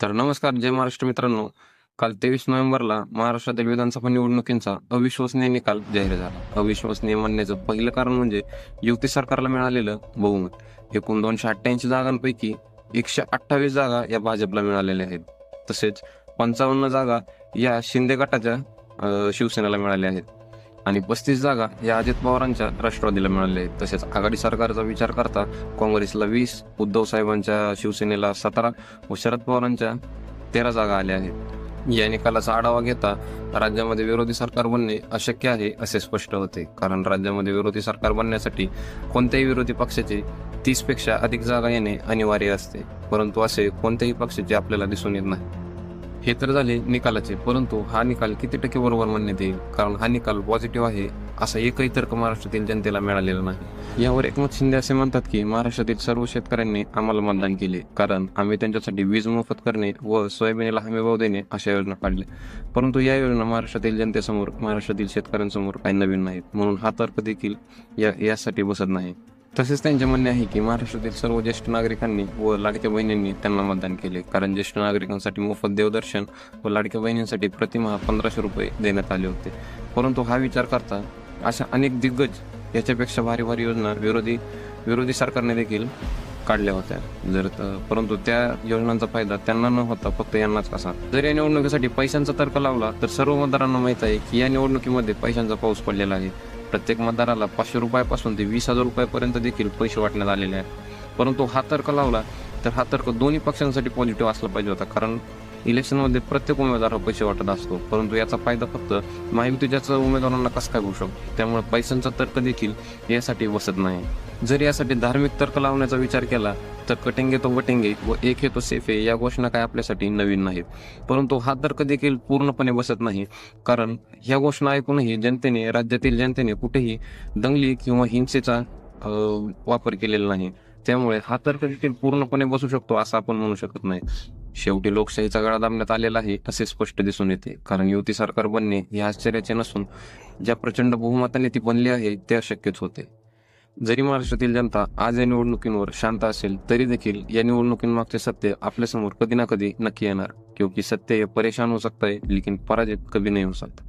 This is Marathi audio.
तर नमस्कार जय महाराष्ट्र मित्रांनो. काल तेवीस नोव्हेंबरला महाराष्ट्रातील विधानसभा निवडणुकींचा अविश्वसनीय निकाल जाहीर झाला. अविश्वसनीय म्हणण्याचं पहिलं कारण म्हणजे युती सरकारला मिळालेलं बहुमत. एकूण दोनशे अठ्ठ्याऐंशी जागांपैकी एकशे अठ्ठावीस जागा या भाजपला मिळालेल्या आहेत. तसेच पंचावन्न जागा या शिंदे गटाच्या शिवसेनेला मिळाल्या आहेत. आणि पस्तीस जागा या अजित पवारांच्या राष्ट्रवादीला मिळाल्या आहेत. तसेच आघाडी सरकारचा विचार करता काँग्रेसला वीस उद्धव साहेबांच्या शिवसेनेला सतरा व शरद पवारांच्या तेरा जागा आल्या आहेत. या निकालाचा आढावा घेता राज्यामध्ये विरोधी सरकार बनणे अशक्य आहे असे स्पष्ट होते. कारण राज्यामध्ये विरोधी सरकार बनण्यासाठी कोणत्याही विरोधी पक्षाचे तीसपेक्षा अधिक जागा येणे अनिवार्य असते. परंतु असे कोणत्याही पक्षाचे आपल्याला दिसून येत नाही. हे तर झाले निकालाचे परंतु हा निकाल किती टक्के बरोबर म्हणण्यात येईल? कारण हा निकाल पॉझिटिव्ह आहे असा एकही तर्क महाराष्ट्रातील जनतेला मिळालेला नाही. यावर एकमत शिंदे असे म्हणतात की महाराष्ट्रातील सर्व शेतकऱ्यांनी आम्हाला मतदान केले कारण आम्ही त्यांच्यासाठी वीज मोफत करणे व सोयाबीनला हमीभाव देणे अशा योजना काढल्या. परंतु या योजना महाराष्ट्रातील जनतेसमोर महाराष्ट्रातील शेतकऱ्यांसमोर काही नवीन नाहीत म्हणून हा तर्क देखील या यासाठी बसत नाही. तसेच त्यांचे म्हणणे आहे की महाराष्ट्रातील सर्व ज्येष्ठ नागरिकांनी व लाडक्या बहिणींनी त्यांना मतदान केले. कारण ज्येष्ठ नागरिकांसाठी मोफत देवदर्शन व लाडक्या बहिणींसाठी प्रतिमा पंधराशे रुपये देण्यात आले होते. परंतु हा विचार करता अशा अनेक दिग्गज याच्यापेक्षा भारी भारी योजना विरोधी विरोधी सरकारने देखील काढल्या होत्या. जर परंतु त्या योजनांचा फायदा त्यांना न होता फक्त यांनाच कसा जर या निवडणुकीसाठी पैशांचा तर्क लावला तर सर्व मतदारांना माहीत आहे की या निवडणुकीमध्ये पैशांचा पाऊस पडलेला आहे. प्रत्येक मतदाराला पाचशे रुपयापासून ते वीस हजार रुपयापर्यंत देखील पैसे वाटण्यात आलेले आहेत. परंतु हा तर्क लावला तर हा तर्क दोन्ही पक्षांसाठी पॉझिटिव्ह असला पाहिजे होता. कारण इलेक्शनमध्ये प्रत्येक उमेदवार हा पैसे वाटत असतो. परंतु याचा फायदा फक्त महायुतीच्याच उमेदवारांना कसा काय होऊ शकतो? त्यामुळे पैशांचा तर्क देखील यासाठी बसत नाही. जर यासाठी धार्मिक तर्क लावण्याचा विचार केला तर कटेंगे तो वटेंगे. व एक हे तो आहे. या घोषणा काय आपल्यासाठी नवीन नाहीत. परंतु हा तर्क देखील पूर्णपणे बसत नाही. कारण ह्या घोषणा ऐकूनही जनतेने राज्यातील जनतेने कुठेही दंगली किंवा हिंसेचा वापर केलेला नाही. त्यामुळे हा तर्क देखील पूर्णपणे बसू शकतो असं आपण म्हणू शकत नाही. शेवटी लोकशाहीचा गळा दाबण्यात आलेला आहे असे स्पष्ट दिसून येते. कारण युती सरकार बनणे हे आश्चर्याचे नसून ज्या प्रचंड बहुमताने ती बनली आहे ते अशक्यच होते. जरी महाराष्ट्रातील जनता आज या निवडणुकींवर शांत असेल तरी देखील या निवडणुकींमागचे सत्य आपल्यासमोर कधी ना कधी नक्की येणार. क्योंकि सत्य हे परेशान हो सकता है लेकिन पराजित कभी नहीं हो सकता